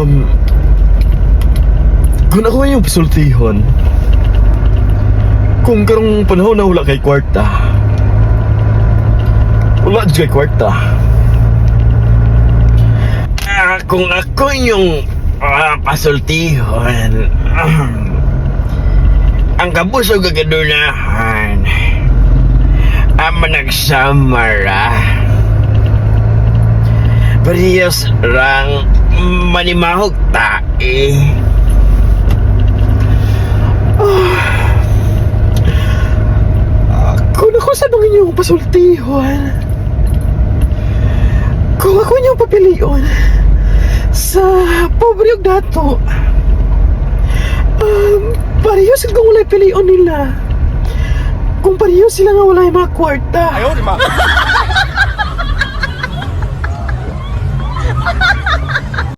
Um, kung ako yung pasultihon, kung karong panahon na wala kay kwarta, wala kay kwarta. Ah, kung ako yung ah, pasultihon, ang kabusog agadunahan, ang managsamara. Parehas rang manimahog tae. Ah, kung ako sa nung inyong pasultihon, kung ako inyong papilion sa pobre yung dato, um, pareho sila kung wala pilion nila. Kung pareho sila nga wala yung mga kwarta.